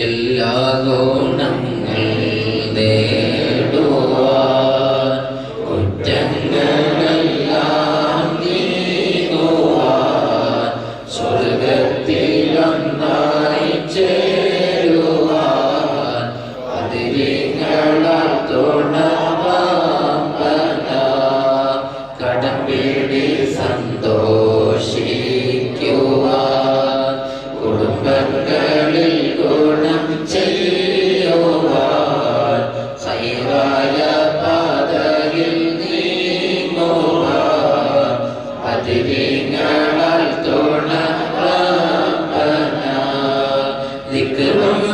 എല്ലാ ഗുണങ്ങൾ നേടുവാൻ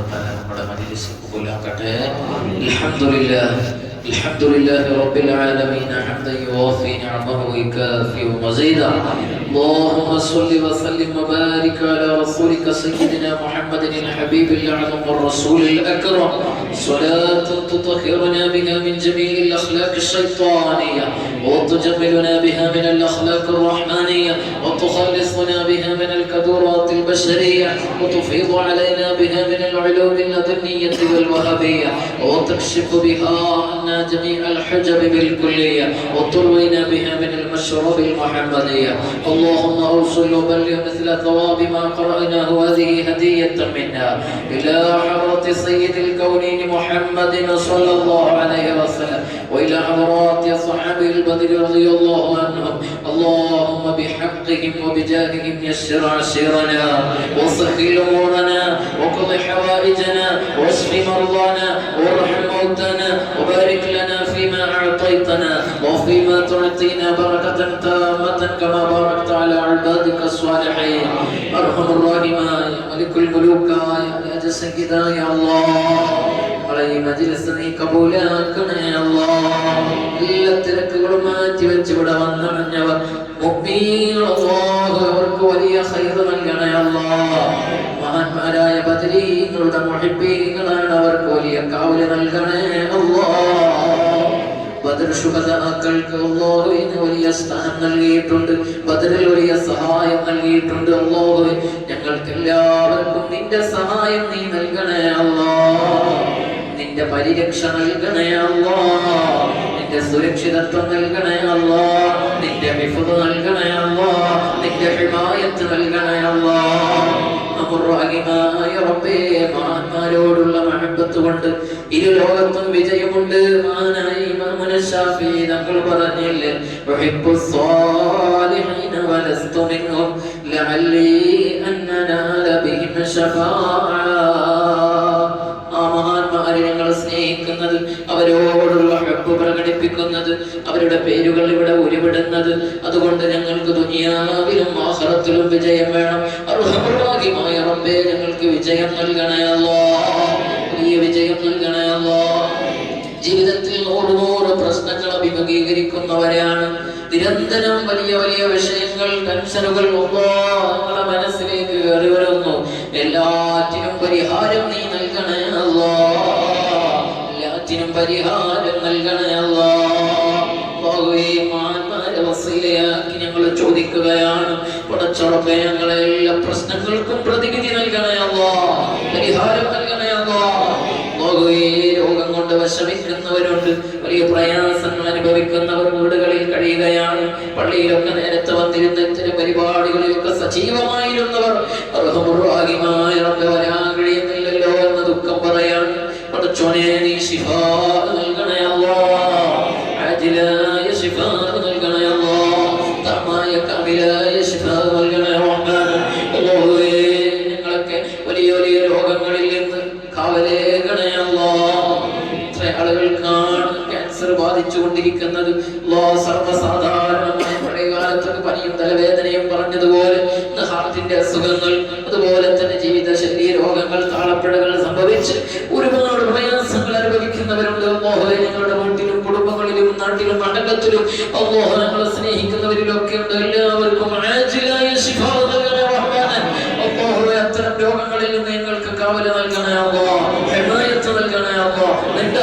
സുബ്ഹാനഹു വ തആല നമ്മുടെ മജ്ലിസ് കബൂലാക്കട്ടെ അൽഹംദുലില്ലാഹ് الحمد لله رب العالمين حمدا يوافي نعمه ويكافئ مزيدا اللهم صل وسلم وبارك على رسولك سيدنا محمد الحبيب الأعظم والرسول الأكرم. صلاة تطهرنا بها من جميع الأخلاق الشيطانية وتجملنا بها من الأخلاق الرحمانية وتخلصنا بها من الكدورات البشرية وتفيض علينا بها من العلوم اللدنيه والوهابية وتكشف بها عنا جميع الحجب بالكلية وتروينا بها من المشرب المحمدية. اللهم اوصل وبلغ مثل ثواب ما قرأناه. هذه هدية منا إلى حضره سيد الكونين محمد صلى الله عليه وسلم وإلى حضرات صحابه البدر رضي الله عنهم. اللهم بحقهم وبجاههم يسر عسيرنا وسهل أمورنا وقض حوائجنا واشف مرضانا وارحم موتانا وبارك لنا فيما أعطيتنا. وفيما تعطينا بركه تامه كما باركت على عبادك الصالحين ارحم الراحمين ملك الملوك يا جسد يا الله നമ്മളെ ഈ മജ്ലിസ് നീ കബൂലാക്കണേ അല്ലാ എല്ലാ തിരക്കുകളും മാറ്റി വെച്ച് ഇവിടെ വന്നണഞ്ഞവർ മുഅ്മിനീങ്ങൾ അല്ലാഹു അവർക്ക് വലിയ ഖൈർ നൽകണേ അല്ലാ മഹാന്മാരായ ബദരീങ്ങളുടെ മുഹിബ്ബീങ്ങളാണ് അവർക്ക് വലിയ കാവല് നൽകണേ അല്ലാ ബദർ ശുഹദാക്കൾക്ക് അള്ളാഹുവിന് വലിയ സ്ഥാനം നൽകിയിട്ടുണ്ട്. ബദറിൽ വലിയ സഹായം നൽകിയിട്ടുണ്ട് അള്ളാഹുവിൻ ഞങ്ങൾക്ക് എല്ലാവർക്കും നിന്റെ സഹായം നീ നൽകണേ അല്ലാ. നിന്റെ പരിരക്ഷ നൽകണേ അല്ലാ. നിന്റെ സുരക്ഷിതത്വം നൽകണേ അല്ലാ. നിന്റെ വിഫുത് നൽകണേ അല്ലാ. നിന്റെ ഹിമായത്ത് നൽകണേ അല്ലാ. റബ്ബേ മഹാന്മാരോടുള്ള മഹബത്ത് കൊണ്ട് ഇരു ലോകത്തും വിജയമുണ്ട്. ഇമാമുന ഷാഫി തങ്ങൾ പറഞ്ഞില്ലേ ഉഹിബ്ബു സ്വാലിഹീന വലസ്തു മിൻഹും ലഅല്ലി അൻ അനാല ബിഹിം ശഫാഅ ആ മഹാന്മാരെ ഞങ്ങൾ സ്നേഹിക്കുന്നത് അവരോടുള്ള ഹബ്ബ് പ്രകടിപ്പിക്കുന്നത് അവരുടെ പേരുകൾ ഇവിടെ ഉരുവിടുന്നത്. അതുകൊണ്ട് ഞങ്ങൾക്ക് ദുനിയാവിലും ആഹ്റത്തിലും വിജയം വേണം. അർഹമുറാഹിമായ റബ്ബേ ഞങ്ങൾക്ക് വിജയം നൽകണേ അല്ലാ വലിയ വിജയം നൽകണം ജീവിതത്തിൽ നൂറ് നൂറ് പ്രശ്നങ്ങൾ അഭിമുഖീകരിക്കുന്നവരാണ്. നിരന്തരം വലിയ വലിയ വിഷയങ്ങൾ ടെൻഷനുകൾ ഞങ്ങളുടെ മനസ്സിലേക്ക് കയറി വരുന്നു. എല്ലാറ്റിനും പരിഹാരം നീ നൽകണേ അല്ലോ. എല്ലാറ്റിനും പരിഹാരം നൽകണേ അല്ലാ. ഞങ്ങൾ ചോദിക്കുകയാണ്. പടച്ചുറപ്പെ ഞങ്ങളെ എല്ലാ പ്രശ്നങ്ങൾക്കും പ്രതിവിധി നൽകണേ അല്ലോ. പരിഹാരം നൽകണേ അല്ലോ. കൊണ്ട് വിഷമിക്കുന്നവരുണ്ട്. വലിയ പ്രയാസങ്ങൾ അനുഭവിക്കുന്നവർ വീടുകളിൽ കഴിയുകയാണ്. പള്ളിയിലൊക്കെ നേരത്തെ വന്നിരുന്ന ഇത്തരം പരിപാടികളിലൊക്കെ സജീവമായിരുന്നവർ. ബാധിച്ചുകൊണ്ടിരിക്കുന്നത് സർവസാധാരണമായ പഴയ കാലത്തൊക്കെ പനിയും തലവേദനയും പറഞ്ഞതുപോലെ ഹാർട്ടിന്റെ അസുഖങ്ങൾ അതുപോലെ തന്നെ ജീവിതശൈലി രോഗങ്ങൾ താളപ്പിഴകൾ സംഭവിച്ച് ഒരുപാട് പ്രയാസങ്ങൾ അനുഭവിക്കുന്നവരുണ്ട്. മോഹനെ ഞങ്ങളുടെ വീട്ടിലും കുടുംബങ്ങളിലും നാട്ടിലും മണ്ഡലത്തിലും മോഹനങ്ങളെ സ്നേഹിക്കുന്നവരിലും ഒക്കെ ഉണ്ട്. എല്ലാവർക്കും ആജിലായ. അത്തരം രോഗങ്ങളിൽ നിന്ന് ഞങ്ങൾക്ക് കാവൽ നൽകണേ ഹിമായത്ത് നൽകണേ അല്ലാ നിന്റെ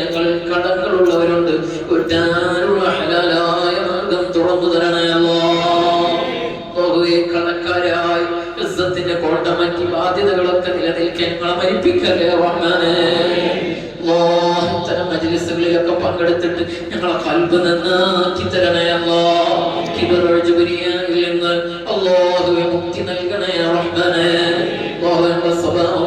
ഞങ്ങൾ കടങ്ങളുള്ളവരുണ്ട്. ഹലാലായ മാർഗം തുറന്നു തരണേ കടക്കാരായി ഇസ്സത്തിന്റെ കോട്ട മാറ്റി ബാധ്യതകളൊക്കെ നിലനിൽക്കാൻ മരിപ്പിക്കല്ലേ റഹ്മാനേ. ഇത്തരം പങ്കെടുത്തിട്ട് ഞങ്ങളെ കൽബ് നന്നാക്കി മുക്തി നൽകണേ സ്വഭാവം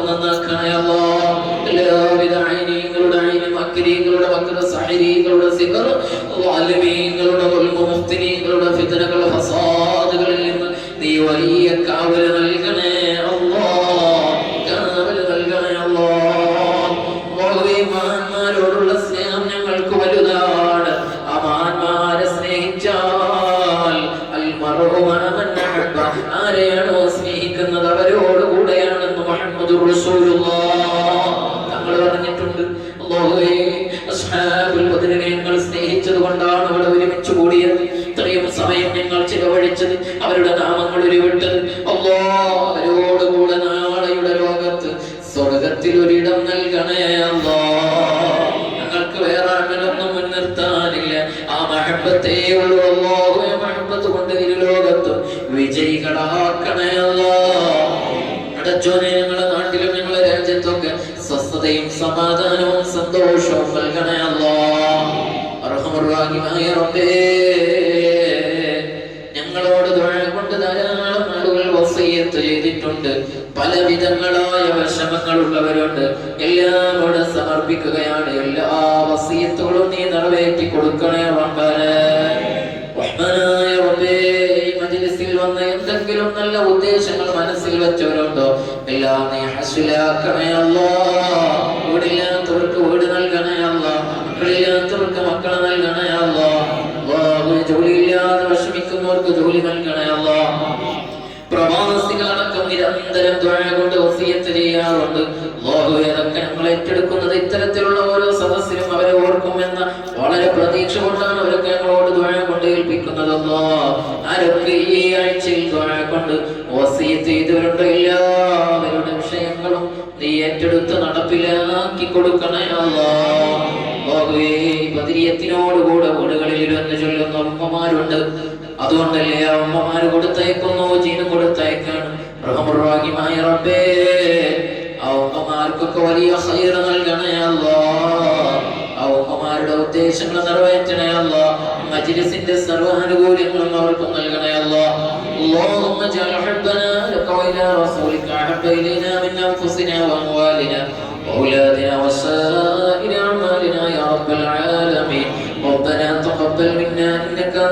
സഹരീങ്ങളുടെ സിഖർ വാലിമീങ്ങളുടെ മുഫ്തിനീങ്ങളുടെ ഫിതനകൾ ഫസാദുകളിൽ ബദറിനെ ഞങ്ങൾ സ്നേഹിച്ചത് കൊണ്ടാണ് അവിടെ ഒരുമിച്ച് കൂടിയത്. ഇത്രയും സമയം ഞങ്ങൾ ചിലവഴിച്ചത് അവരുടെ നാമങ്ങൾ ഉരുവിട്ടത്. അല്ലോ അവരോടുകൂടെ നാളെയുടെ ലോകത്ത് സ്വർഗത്തിൽ ഒരിടം നൽകണേ അല്ലോ ഞങ്ങൾക്ക് വേറെ അങ്ങനൊന്നും മുൻനിർത്താനില്ല ആ മഹബത്തേ ഉള്ളൂ അല്ലാഹുവേ മഹബത്ത് കൊണ്ട് ഇരു ലോകത്തും വിജയികളാക്കണേ അല്ലോ അടച്ചോനെ ഞങ്ങളുടെ നാട്ടിലും ഞങ്ങളുടെ രാജ്യത്തൊക്കെ സ്വസ്ഥതയും സമാധാനവും സന്തോഷവും നൽകണേ അല്ലോ അർഹമുറാഹിമായ റബ്ബേ ഞങ്ങളോട് കൊണ്ട് ധാരാളം ആളുകൾ വസീയത്ത് ചെയ്തിട്ടുണ്ട്. പല വിധങ്ങളായ വിഷമങ്ങളുള്ളവരുണ്ട്. എല്ലാം ഇവിടെ സമർപ്പിക്കുകയാണ്. എല്ലാ വസീയത്തുകളും നീ നിറവേറ്റി കൊടുക്കണേ റബ്ബാനേ. റഹ്മാനായ റബ്ബേ, മജ്ലിസിൽ വന്ന എന്തെങ്കിലും നല്ല ഉദ്ദേശങ്ങൾ മനസ്സിൽ വെച്ചവരുണ്ടോ? എല്ലാം നീ ഹസിലാക്കണേ അല്ലാ വിഷമിക്കുന്നവർക്ക് ജോലി നൽകണേ അല്ലാ. പ്രവാസികളടക്കം നിരന്തരം ദ്വാഴ കൊണ്ട് വസീയത്ത് ചെയ്യാറുണ്ട്. അതൊക്കെ ഞങ്ങൾ ഏറ്റെടുക്കുന്നത് ഇത്തരത്തിലുള്ള ഓരോ സദസ്സിലും അവരെ ഓർക്കുമെന്ന വളരെ പ്രതീക്ഷ കൊണ്ടാണ് അവരൊക്കെ ഞങ്ങളോട് ദ്വാഴ കൊണ്ട് ഏൽപ്പിക്കുന്നത് അല്ലാ. ആരൊക്കെ ഈ ആഴ്ചയിൽ ദ്വാഴ കൊണ്ട് വസീയത്ത് ചെയ്തവരുണ്ടോ എല്ലാവരുടെ വിഷയങ്ങളും നീ ഏറ്റെടുത്ത് നടപ്പിലാക്കി കൊടുക്കണേ അല്ലാ. അല്ലാഹുവേ ബദരിയത്തിനോടുകൂടെ വീടുകളിൽ ഇരുന്ന് ചൊല്ലുന്ന ഉമ്മമാരുണ്ട്. അതുകൊണ്ടല്ലേ ആ ഉമ്മമാര് കൊടുത്തയക്കുന്നു ജീനും കൊടുത്തയക്കാണ് റഹമുറാഹിമായ റബ്ബേ ആ ഉമ്മമാർക്കൊക്കെ വലിയ ഹൈർ നൽകണേ അല്ലാ ആ ഉമ്മമാരുടെ ഉദ്ദേശങ്ങൾ നിറവേറ്റണേ അല്ലാ മജ്ലിസിന്റെ സർവാനുകൂല്യങ്ങളും അവർക്ക് നൽകണേ അല്ലാ اللهم اجعل حبنا لك والى رسولك احب الينا من انفسنا واموالنا واولادنا وسائر اعمالنا يا رب العالمين ربنا تقبل منا